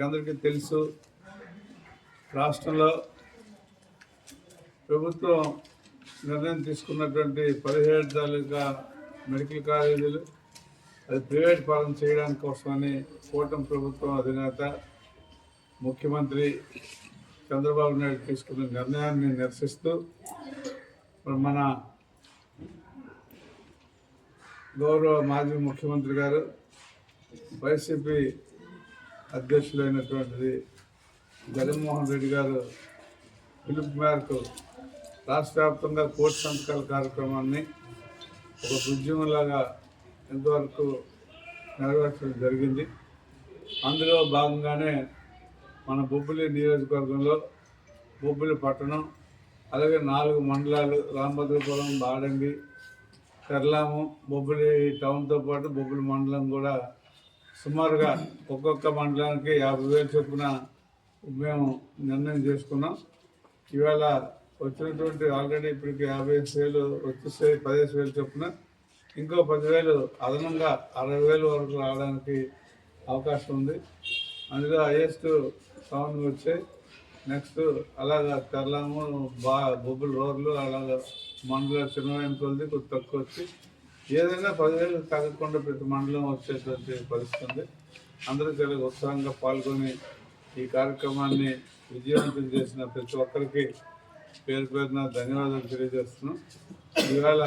తెలుసు రాష్ట్రంలో ప్రభుత్వం నిర్ణయం తీసుకున్నటువంటి పదిహేడు తాలూకా మెడికల్ కాలేజీలు అది ప్రైవేట్ పాలన చేయడానికి కోసమని కూటమి ప్రభుత్వం అధినేత ముఖ్యమంత్రి చంద్రబాబు నాయుడు తీసుకున్న నిర్ణయాన్ని నిరసిస్తూ మన గౌరవ మాజీ ముఖ్యమంత్రి గారు వైసీపీ అధ్యక్షులైనటువంటిది జగన్మోహన్ రెడ్డి గారు పిలుపు మేరకు రాష్ట్ర వ్యాప్తంగా కోటి సంతకాల కార్యక్రమాన్ని ఒక ఉద్యమంలాగా ఇంతవరకు నెరవేర్చడం జరిగింది. అందులో భాగంగానే మన బొబ్బిలి నియోజకవర్గంలో బొబ్బిలి పట్టణం అలాగే నాలుగు మండలాలు రామభద్రపురం బాడంగి కర్లాము బొబ్బిలి టౌన్తో పాటు బొబ్బిలి మండలం కూడా సుమారుగా ఒక్కొక్క మండలానికి యాభై వేలు చొప్పున మేము నిర్ణయం చేసుకున్నాం. ఇవాళ వచ్చినటువంటి ఆల్రెడీ ఇప్పటికి యాభై వేలు వచ్చేసే పదిహేను వేలు చొప్పున ఇంకో పదివేలు అదనంగా అరవై వేలు వరకు రావడానికి అవకాశం ఉంది. అందులో హైయెస్ట్ టౌన్ వచ్చాయి నెక్స్ట్ అలాగా తెల్లాము బా బొబ్బులు రోడ్లు అలాగా మండల చిన్నమైన కొలది కొద్ది తక్కువ వచ్చి ఏదైనా పదివేలు తగ్గకుండా ప్రతి మండలం వచ్చేటువంటి పరిస్థితి ఉంది. అందరూ చాలా ఉత్సాహంగా పాల్గొని ఈ కార్యక్రమాన్ని విజయవంతం చేసిన ప్రతి ఒక్కరికి పేరు పేరున ధన్యవాదాలు తెలియజేస్తున్నాం. ఇవాళ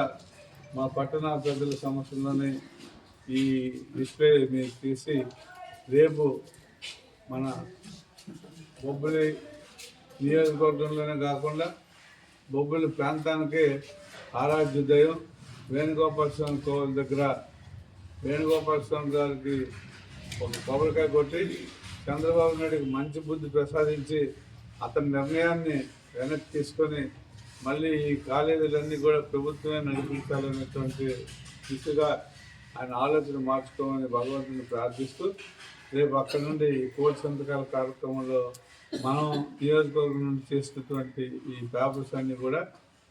మా పట్టణ ప్రజల సమస్యలోని ఈ డిస్ప్లే మీరు తీసి రేపు మన బొబ్బిలి నియోజకవర్గంలోనే కాకుండా బొబ్బిలి ప్రాంతానికి ఆరాధ్య దైవం వేణుగోపాల స్వామి కోవిల దగ్గర వేణుగోపాల స్వామి గారికి ఒక కొబ్బరికాయ కొట్టి చంద్రబాబు నాయుడికి మంచి బుద్ధి ప్రసాదించి అతని నిర్ణయాన్ని వెనక్కి తీసుకొని మళ్ళీ ఈ కాలేజీలన్నీ కూడా ప్రభుత్వమే నడిపించాలనేటువంటి దిశగా ఆయన ఆలోచన మార్చుకోమని భగవంతుని ప్రార్థిస్తూ రేపు అక్కడ నుండి ఈ కోటి సంతకాల కార్యక్రమంలో మనం నియోజకవర్గం నుండి చేసినటువంటి ఈ పేపర్స్ అన్నీ కూడా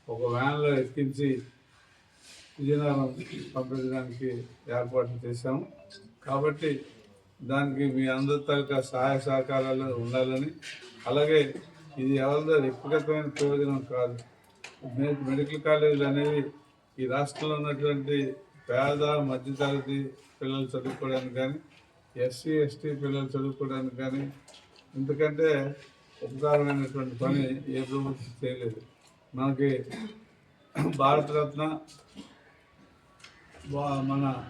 ఒక వ్యాన్లో ఎక్కించి విజయనగరం పంపించడానికి ఏర్పాట్లు చేశాము. కాబట్టి దానికి మీ అందరి తగ్గ సహాయ సహకారాలు ఉండాలని అలాగే ఇది ఎవరిదో వ్యక్తిగతమైన ప్రయోజనం కాదు. మెడికల్ కాలేజీలు అనేవి ఈ రాష్ట్రంలో ఉన్నటువంటి పేద మధ్యతరగతి పిల్లలు చదువుకోవడానికి కానీ ఎస్సీ ఎస్టీ పిల్లలు చదువుకోవడానికి కానీ ఎందుకంటే ఉపకారమైనటువంటి పని ఏ ప్రభుత్వం చేయలేదు. మనకి భారతరత్న మన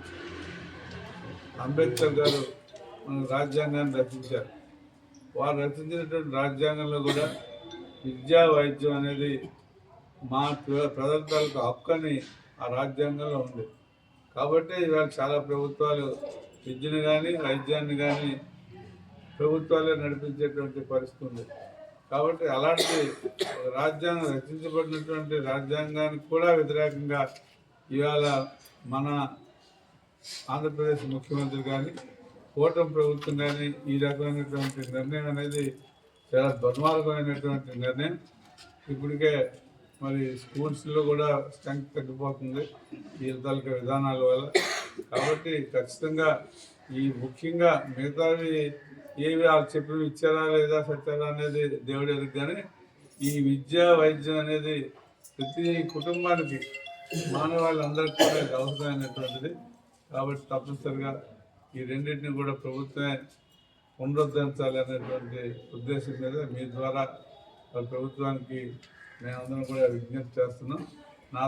అంబేద్కర్ గారు మన రాజ్యాంగాన్ని రచించారు. వారు రచించినటువంటి రాజ్యాంగంలో కూడా విద్యా వైద్యం అనేది మా ప్ర- ప్రజల ఆ రాజ్యాంగంలో ఉంది. కాబట్టి ఇవాళ చాలా ప్రభుత్వాలు విద్యను కానీ వైద్యాన్ని కానీ ప్రభుత్వాలే నడిపించేటువంటి పరిస్థితి ఉంది. కాబట్టి అలాంటి రాజ్యాంగం రచించబడినటువంటి రాజ్యాంగానికి కూడా వ్యతిరేకంగా ఇవాళ మన ఆంధ్రప్రదేశ్ ముఖ్యమంత్రి కానీ కూటమి ప్రభుత్వం కానీ ఈ రకమైనటువంటి నిర్ణయం అనేది చాలా దుర్మార్గమైనటువంటి నిర్ణయం. ఇప్పటికే మరి స్కూల్స్లో కూడా స్ట్రెంగ్త్ తగ్గిపోతుంది ఈ తాలూకా విధానాల వల్ల. కాబట్టి ఖచ్చితంగా ఈ ముఖ్యంగా మిగతావి ఏవి వాళ్ళు చెప్పినవి ఇచ్చారా లేదా సత్యారా అనేది దేవుడు ఎదురు కానీ ఈ విద్య వైద్యం అనేది ప్రతి కుటుంబానికి మానవాళ్ళందరికీ కూడా ఇది అవసరమైనటువంటిది. కాబట్టి తప్పనిసరిగా ఈ రెండింటిని కూడా ప్రభుత్వమే పునరుద్ధరించాలి అనేటువంటి ఉద్దేశం మీద మీ ద్వారా ప్రభుత్వానికి మేమందరం కూడా విజ్ఞప్తి చేస్తున్నాం. నా